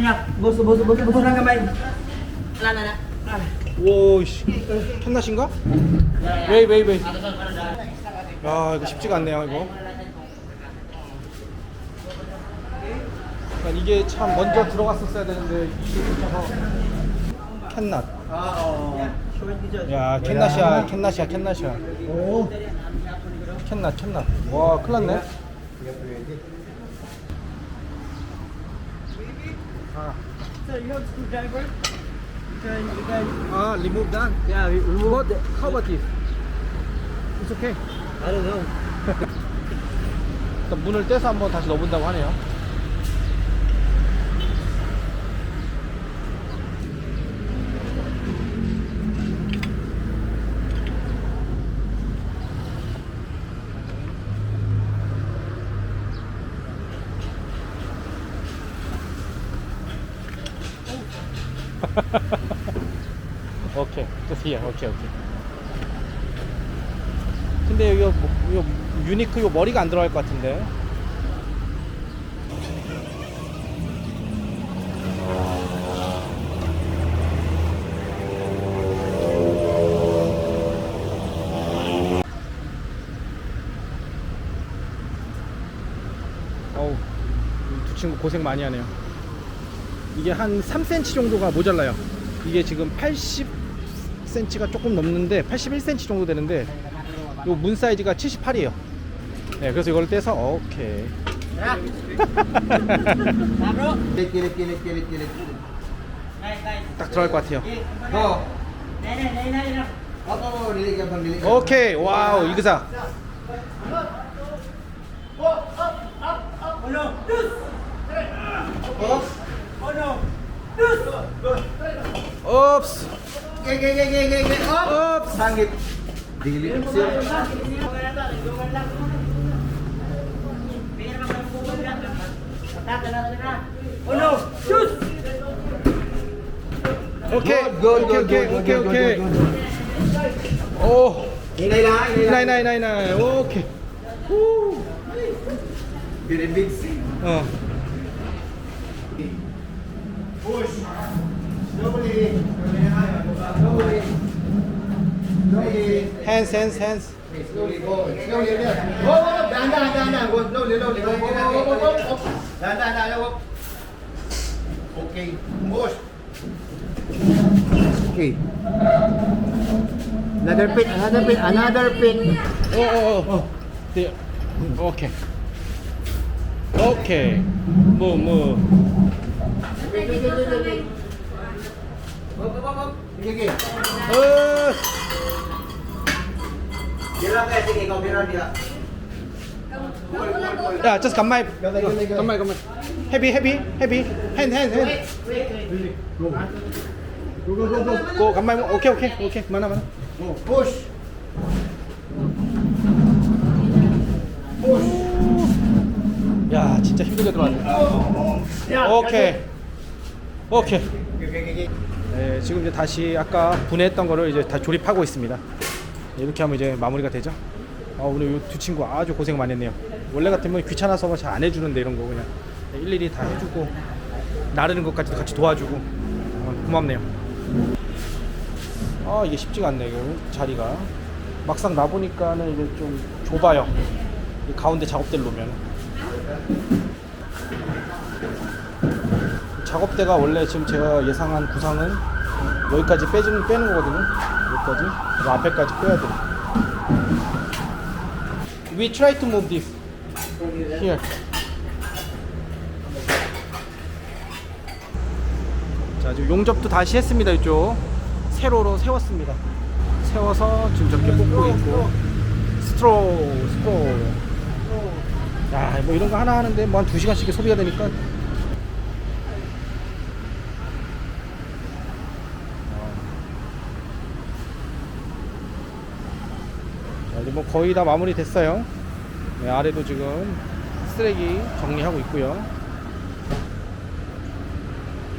niya. Buso, buso, buso, buso ng kamay. Wala na na. 오씨 캔낫인가? 웨이 웨이 웨이 야 이거 쉽지가 않네요 이거 그러니까 이게 참 먼저 들어갔었어야 되는데 이게 붙어서 캔낫. 야 캔낫이야 캔낫이야 캔낫이야 오 캔낫 캔낫 와 큰일 났네 아, Sir, you have screwdriver? You can, you can. 아 remove that Yeah, we remove the. how about this? It's okay I don't know. 일단 문을 떼서 한번 다시 넣어본다고 하네요. 오케이, just here. 오케이, 오케이. 근데 이거, 뭐- 이거 유니크 이거 머리가 안 들어갈 것 같은데. 어우, 이두 친구 고생 많이 하네요. 이게 한 3cm 정도가 모자라요. 이게 지금 80cm가 조금 넘는데 81cm 정도 되는데 요 문 사이즈가 78이에요. 네, 그래서 이걸 떼서 오케이. 딱 들어갈 것 같아요. 오케이. 와우, 이그사. Oh no. Dus. Up. Oh no. 옵스. Okay, okay, okay, okay, okay. Up. Up. Sangit. Dili. Sir. Oh no. Dus. 오케이. Good, good, 오케이, good, 오케이, good, 오케이, good, 오케이. good, good. 오. Hinay lang, hinay lang. 나이 나이 나이 나이. 오케이. Very big sea. 어. Push. Nobody. Nobody. Nobody. Hands, hands, hands. Slowly forward. Slowly left. Whoa, whoa, whoa. Down, down, down, down. Go slowly, slowly. Whoa, Go, go, go, go, whoa. Down, down, down. go. Okay. Push. Okay. Another pit, another pit, another pit. Oh, oh, oh. oh. Okay. Okay. Move, move. 케이. 오케이. 뭐, 뭐. Sige, sige. 어. Bira ka, sige, ikaw bira bira. 야, just 간마이. 간마이, 간마이. 헤비, 헤비, 헤비. 핸, 핸, 핸. 고, 간마이. 오케이, 오케이, 오케이. 많아, 많아. Go, push. 야, 진짜 힘들게 들어왔네. 오케이. 오케이. 네, 지금 이제 다시 아까 분해했던 거를 이제 다 조립하고 있습니다. 네, 이렇게 하면 이제 마무리가 되죠. 아, 오늘 이 두 친구 아주 고생 많이 했네요. 원래 같으면 귀찮아서 잘 안 해주는데 이런 거 그냥 일일이 다 해주고 나르는 것까지도 같이 도와주고 어, 고맙네요. 아 이게 쉽지가 않네 이거 자리가 막상 나 보니까는 이게 좀 좁아요. 이 가운데 작업대를 놓으면 작업대가 원래 지금 제가 예상한 구상은 여기까지 빼주는 빼는 거거든요. 여기까지 그 앞에까지 빼야 돼. We try to move this here. 자 지금 용접도 다시 했습니다 이쪽 세로로 세웠습니다. 세워서 지금 저렇게 뽑고 있고 스트로 스트로. 야 뭐 이런 거 하나 하는데 뭐한두 시간씩 소비가 되니까 이제 뭐 거의 다 마무리 됐어요. 네, 아래도 지금 쓰레기 정리하고 있고요.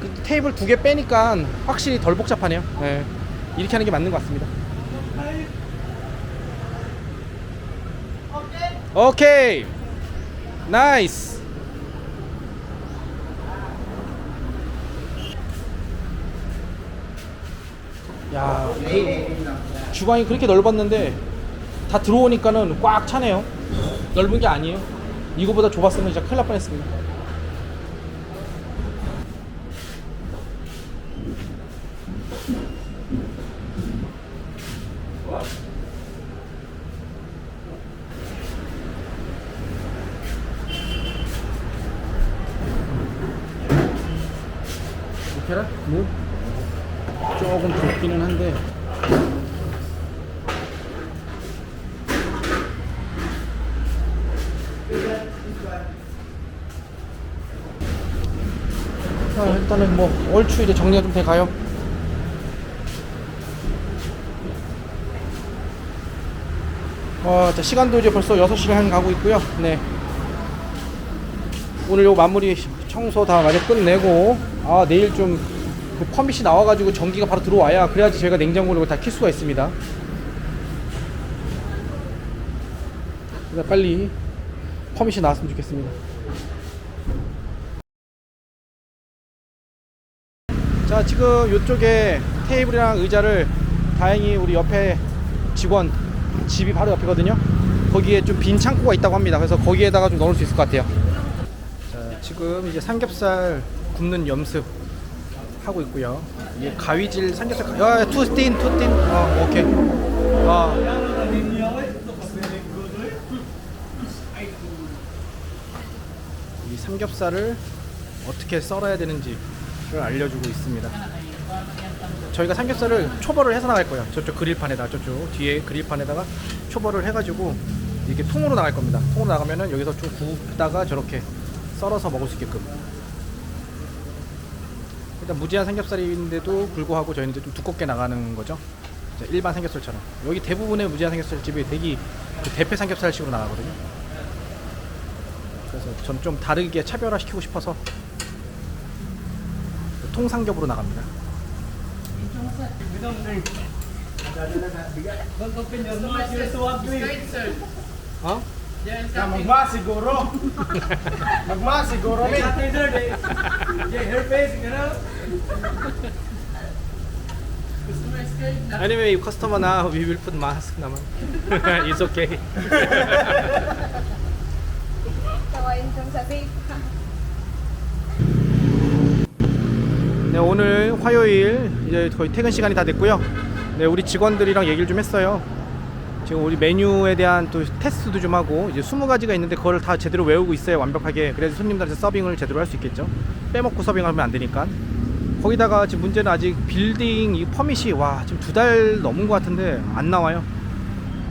그 테이블 두 개 빼니까 확실히 덜 복잡하네요. 네, 이렇게 하는 게 맞는 것 같습니다. 오케이. 나이스. 야 그 주방이 그렇게 넓었는데 다 들어오니까는 꽉 차네요. 넓은 게 아니에요. 이거보다 좁았으면 진짜 큰일 날 뻔했습니다. 이렇게라? 뭐? 조금 좁기는 한데 자, 일단은 뭐 얼추 이제 정리가 좀 돼가요. 와, 자, 시간도 이제 벌써 6시간 가고 있고요. 네. 오늘 요 마무리 청소 다 마저 끝내고 아 내일 좀 그 펌빗이 나와가지고 전기가 바로 들어와야 그래야지 저희가 냉장고를 다 킬 수가 있습니다. 빨리 펌빗이 나왔으면 좋겠습니다. 자 지금 이쪽에 테이블이랑 의자를 다행히 우리 옆에 직원 집이 바로 옆이거든요. 거기에 좀 빈 창고가 있다고 합니다. 그래서 거기에다가 좀 넣을 수 있을 것 같아요. 자, 지금 이제 삼겹살 굽는 염습 하고 있고요. 이게 가위질 삼겹살. 야, 투스틴, 투스틴. 어, 오케이. 어. 이 삼겹살을 어떻게 썰어야 되는지 를 알려주고 있습니다. 저희가 삼겹살을 초벌을 해서 나갈 거예요. 저쪽 그릴판에다 저쪽 뒤에 그릴판에다가 초벌을 해가지고 이렇게 통으로 나갈 겁니다. 통으로 나가면은 여기서 좀 굽다가 저렇게 썰어서 먹을 수 있게끔. 일단 무제한 삼겹살인데도 불구하고 저희는 좀 두껍게 나가는 거죠. 일반 삼겹살처럼. 여기 대부분의 무제한 삼겹살 집이 대기 그 대패 삼겹살식으로 나가거든요. 그래서 전 좀 다르게 차별화 시키고 싶어서 통삼겹으로 나갑니다. 어? Ya, magma siguro. magma siguro, they- Yeah, her face, know? Anyway, customer now we will put mask naman. It's okay. Tawain kang sabi. 네, 오늘 화요일 이제 거의 퇴근 시간이 다 됐고요. 네, 우리 직원들이랑 얘기를 좀 했어요. 지금 우리 메뉴에 대한 또 테스트도 좀 하고 이제 20가지가 있는데 그거를 다 제대로 외우고 있어요. 완벽하게. 그래서 손님들한테 서빙을 제대로 할 수 있겠죠. 빼먹고 서빙하면 안 되니까. 거기다가 지금 문제는 아직 빌딩 이 퍼밋이 와, 지금 두 달 넘은 것 같은데 안 나와요.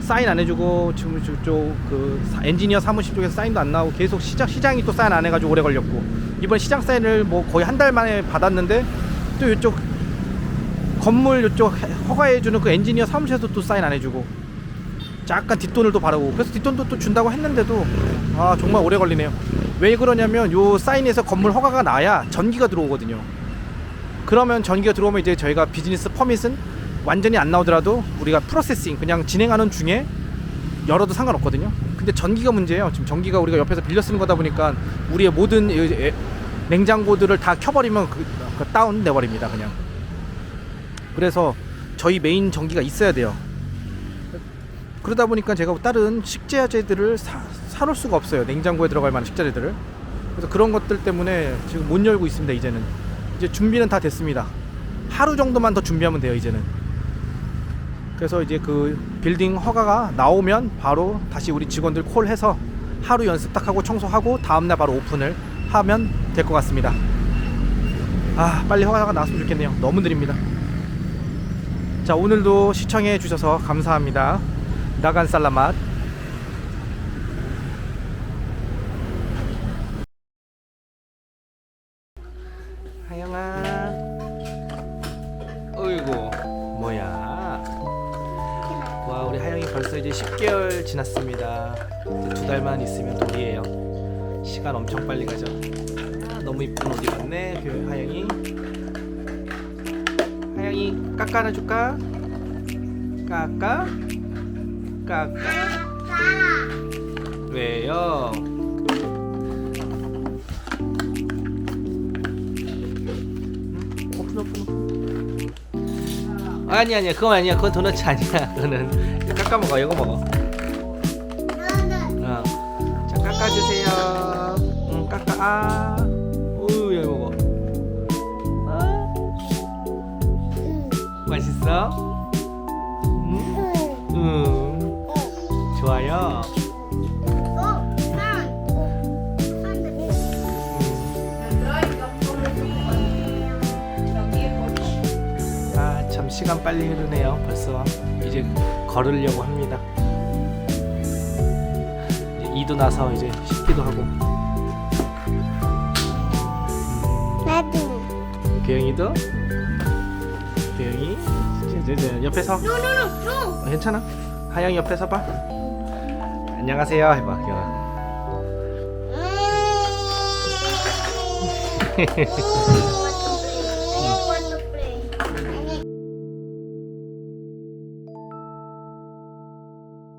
사인 안 해주고 지금 저쪽 그 사- 엔지니어 사무실 쪽에서 사인도 안 나오고 계속 시장 시장이 또 사인 안 해가지고 오래 걸렸고 이번 시장 사인을 뭐 거의 한 달 만에 받았는데 또 이쪽 건물 이쪽 허가해주는 그 엔지니어 사무실에서 또 사인 안 해주고 약간 뒷돈을 또 바르고 그래서 뒷돈도 또 준다고 했는데도 아 정말 오래 걸리네요 왜 그러냐면 요 사인에서 건물 허가가 나야 전기가 들어오거든요 그러면 전기가 들어오면 이제 저희가 비즈니스 퍼밋은 완전히 안 나오더라도 우리가 프로세싱 그냥 진행하는 중에 열어도 상관없거든요. 근데 전기가 문제예요. 지금 전기가 우리가 옆에서 빌려 쓰는 거다 보니까 우리의 모든 냉장고들을 다 켜버리면 그, 그 다운 돼버립니다. 그냥. 그래서 저희 메인 전기가 있어야 돼요. 그러다 보니까 제가 다른 식재재들을 사, 사놓을 수가 없어요. 냉장고에 들어갈 만한 식재재들을. 그래서 그런 것들 때문에 지금 못 열고 있습니다. 이제는 이제 준비는 다 됐습니다. 하루 정도만 더 준비하면 돼요. 이제는. 그래서 이제 그 빌딩 허가가 나오면 바로 다시 우리 직원들 콜해서 하루 연습 딱 하고 청소하고 다음날 바로 오픈을 하면 될 것 같습니다. 아 빨리 허가가 나왔으면 좋겠네요. 너무 느립니다. 자 오늘도 시청해 주셔서 감사합니다. 나간 살라맛. 지났습니다. 두 달만 있으면 돌이에요. 시간 엄청 빨리 가죠. 아, 너무 이쁜 옷 입었네 그 하영이. 하영이 까까 하나 줄까? 까까? 까까? 왜요? 아니 아니야 그거 아니야 그건 도넛 아니야 그거는 깎아 먹어 이거 먹어 어. 자 깎아주세요. 응 깎아. 아. 우유 여기 먹어. 아. 맛있어? 응? 응. 좋아요? 아 참 시간 빨리 흐르네요 벌써. 이제 걸으려고 합니다 이도 나서 이제 씻기도 하고. 나도. 교영이도? 교영이? 이제 옆에서. 어, 괜찮아? 하영 옆에서 봐. 안녕하세요. 해봐 교영 음.